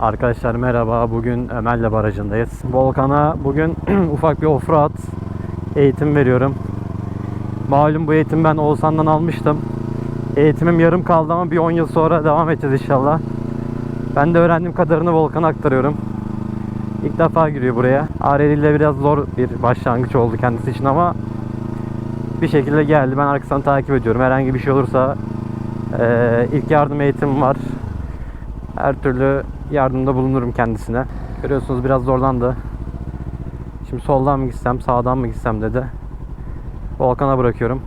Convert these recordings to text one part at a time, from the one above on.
Arkadaşlar merhaba. Bugün Ömer'le barajındayız. Volkan'a bugün ufak bir offroad eğitim veriyorum. Malum bu eğitim ben Oğuzhan'dan almıştım. Eğitimim yarım kaldı ama bir 10 yıl sonra devam edeceğiz inşallah. Ben de öğrendiğim kadarını Volkan'a aktarıyorum. İlk defa giriyor buraya. Areli ile biraz zor bir başlangıç oldu kendisi için ama bir şekilde geldi. Ben arkasından takip ediyorum. Herhangi bir şey olursa eee, ilk yardım eğitimim var. Her türlü yardımda bulunurum kendisine. Görüyorsunuz biraz zorlandı. Şimdi soldan mı gitsem, sağdan mı gitsem dedi. Volkan'a bırakıyorum.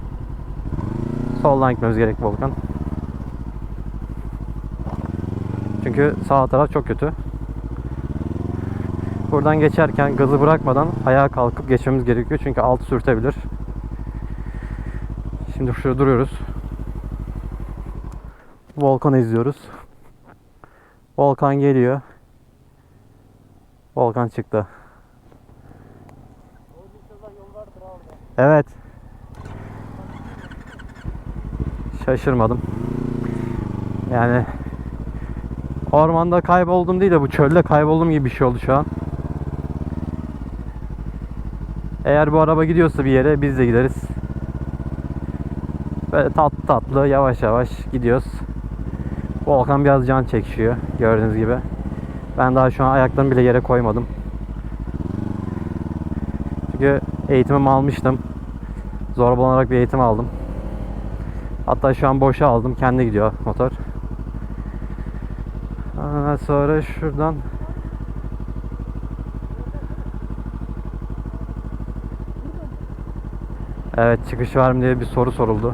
Soldan gitmemiz gerek Volkan. Çünkü sağ taraf çok kötü. Buradan geçerken gazı bırakmadan ayağa kalkıp geçmemiz gerekiyor. Çünkü altı sürtebilir. Şimdi şurada duruyoruz. Volkan'ı izliyoruz. Volkan geliyor. Volkan çıktı. Evet. Şaşırmadım. Yani ormanda kayboldum değil de bu çölde kayboldum gibi bir şey oldu şu an. Eğer bu araba gidiyorsa bir yere biz de gideriz. Böyle tatlı tatlı yavaş yavaş gidiyoruz. Volkan biraz can çekişiyor gördüğünüz gibi. Ben daha şu an ayaklarımı bile yere koymadım. Çünkü eğitimimi almıştım. Zorbalanarak bir eğitim aldım. Hatta şu an boşa aldım. Kendi gidiyor motor. Ondan sonra şuradan Evet çıkış var mı diye bir soru soruldu.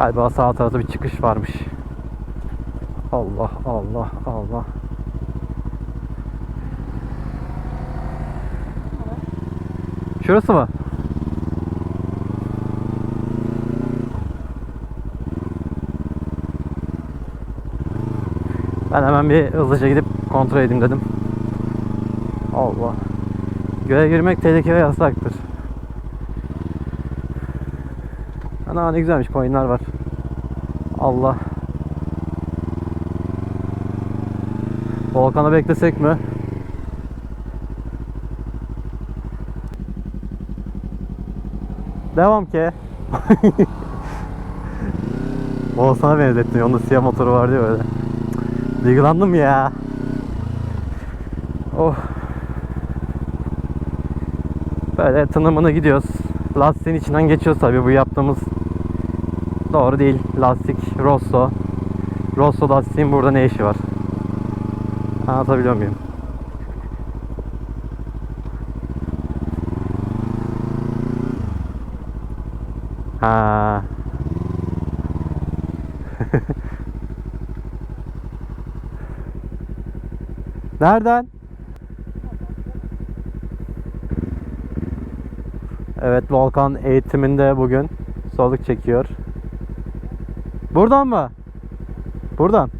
Galiba sağ tarafta bir çıkış varmış. Allah Allah Allah. Şurası mı? Ben hemen bir hızlıca gidip kontrol edeyim dedim. Allah. Göle girmek tehlike ve yasaktır. Ana ne güzelmiş coinler var. Allah. Volkan'ı beklesek mi? Devam ki. Volkan'a benzettim. Onda siyah motoru vardı ya böyle. Duygulandım ya. Oh. Böyle tınımını gidiyoruz. Lastiğin içinden geçiyoruz tabii bu yaptığımız doğru değil. Lastik Rosso. Rosso lastiğin burada ne işi var? Anlatabiliyor muyum? Ha. Nereden? Evet Volkan eğitiminde bugün soluk çekiyor. Buradan mı? Buradan.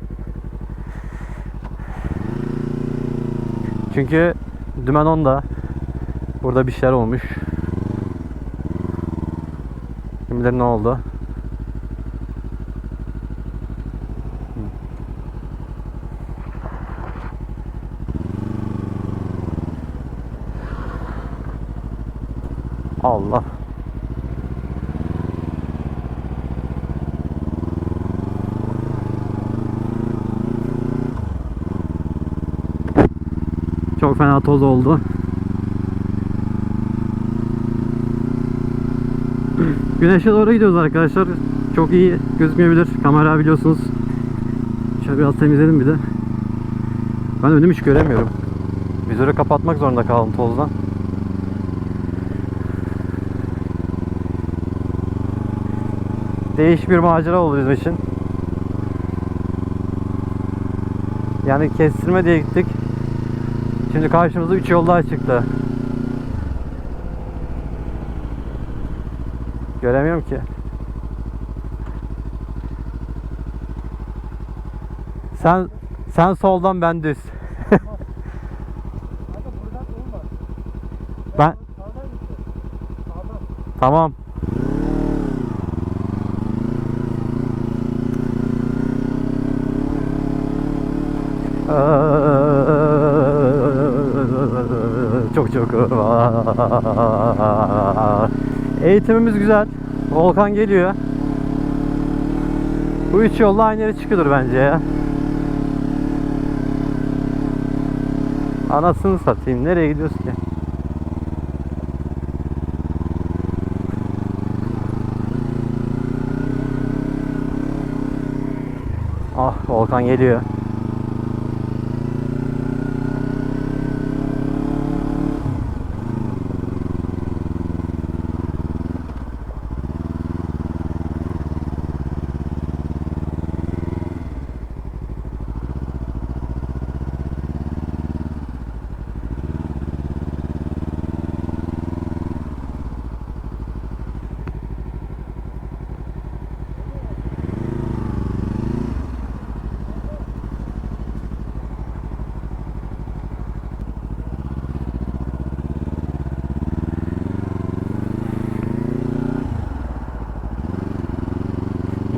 Çünkü dümen onda. Burada bir şeyler olmuş. Kim bilir ne oldu. Allah. Çok fena toz oldu. Güneşe doğru gidiyoruz arkadaşlar. Çok iyi gözükmeyebilir. Kamera biliyorsunuz. Şöyle biraz temizledim bir de. Ben önümü hiç göremiyorum. Vizörü kapatmak zorunda kaldım tozdan. Değişik bir macera oldu bizim için. Yani kestirme diye gittik. Şimdi karşımıza 3 yol daha çıktı. Göremiyorum ki. Sen sen soldan ben düz. Ben tamam. Eğitimimiz güzel. Volkan geliyor. Bu üç yolla aynı yere çıkıyordur bence ya. Anasını satayım. Nereye gidiyoruz ki? Ah Volkan geliyor.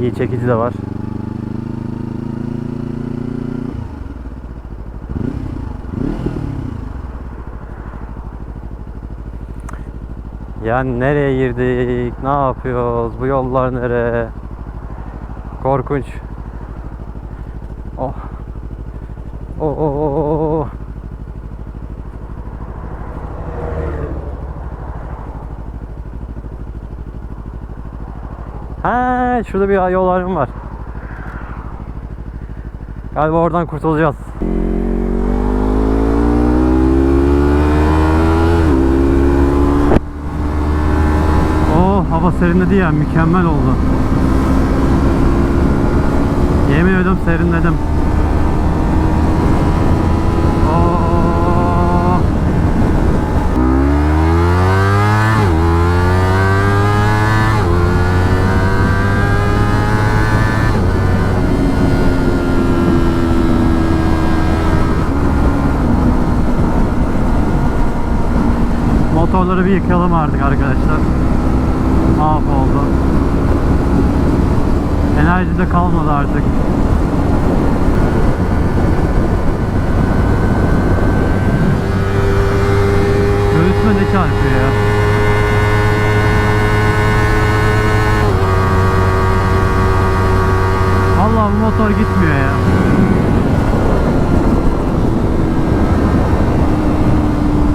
İyi çekici de var. Yani nereye girdik? Ne yapıyoruz? Bu yollar nere? Korkunç. Oh. Oh, oh, oh, oh, şurada bir yol ayrımı var. Galiba oradan kurtulacağız. Oh, hava serinledi ya, mükemmel oldu. Yemin ediyorum serinledim. Oh. Motorları bir yıkayalım artık arkadaşlar. Mahvoldu. Enerji de kalmadı artık. Göğsüme ne çarpıyor ya? Vallahi bu motor gitmiyor ya.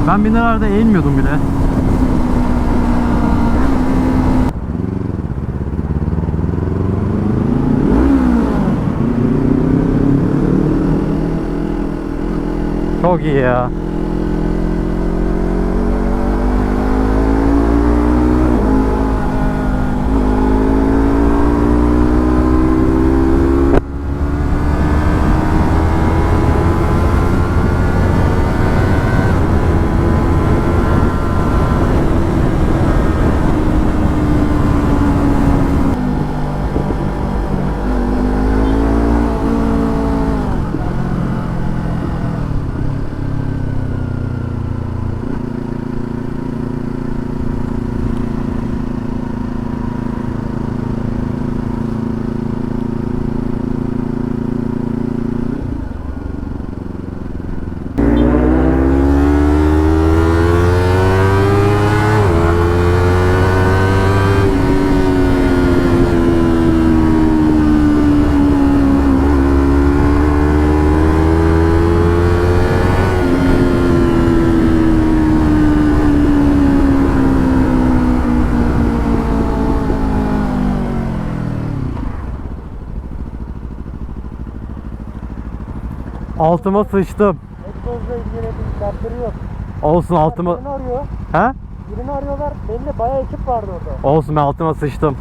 Ben binelerde eğilmiyordum bile. Çok iyi Altıma sıçtım. Egzozla ilgili bir dertleri yok. Olsun altıma... Birini arıyor. He? Birini arıyorlar. Belli bayağı ekip vardı orada. Olsun ben altıma sıçtım.